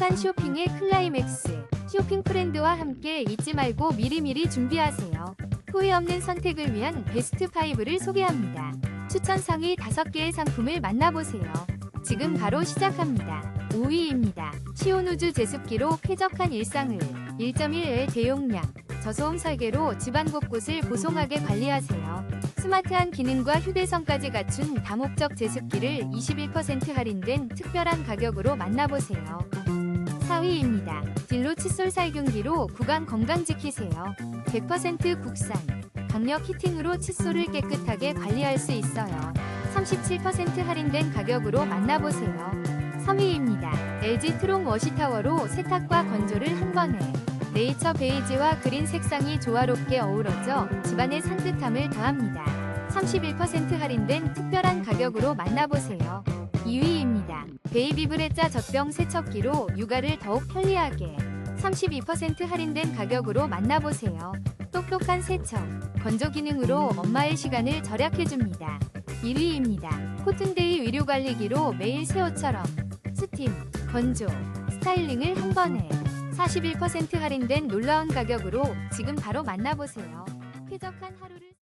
쾌적한 쇼핑의 클라이맥스. 쇼핑 프렌드와 함께 잊지 말고 미리미리 준비하세요. 후회 없는 선택을 위한 베스트 5를 소개합니다. 추천 상위 5개의 상품을 만나보세요. 지금 바로 시작합니다. 5위입니다. 시온우주 제습기로 쾌적한 일상을 1.1L 대용량 저소음 설계로 집안 곳곳을 보송하게 관리하세요. 스마트한 기능과 휴대성까지 갖춘 다목적 제습기를 21% 할인된 특별한 가격으로 만나보세요. 4위입니다. 딜로 칫솔 살균기로 구강 건강 지키세요. 100% 국산. 강력 히팅으로 칫솔을 깨끗하게 관리할 수 있어요. 37% 할인된 가격으로 만나보세요. 3위입니다. LG 트롱 워시타워로 세탁과 건조를 한 번에. 네이처 베이지와 그린 색상이 조화롭게 어우러져 집안의 산뜻함을 더합니다. 31% 할인된 특별한 가격으로 만나보세요. 2위입니다. 베이비브레자 젖병 세척기로 육아를 더욱 편리하게 32% 할인된 가격으로 만나보세요. 똑똑한 세척, 건조 기능으로 엄마의 시간을 절약해줍니다. 1위입니다. 코튼데이 위료관리기로 매일 새 옷처럼 스팀, 건조, 스타일링을 한 번에 41% 할인된 놀라운 가격으로 지금 바로 만나보세요. 쾌적한 하루를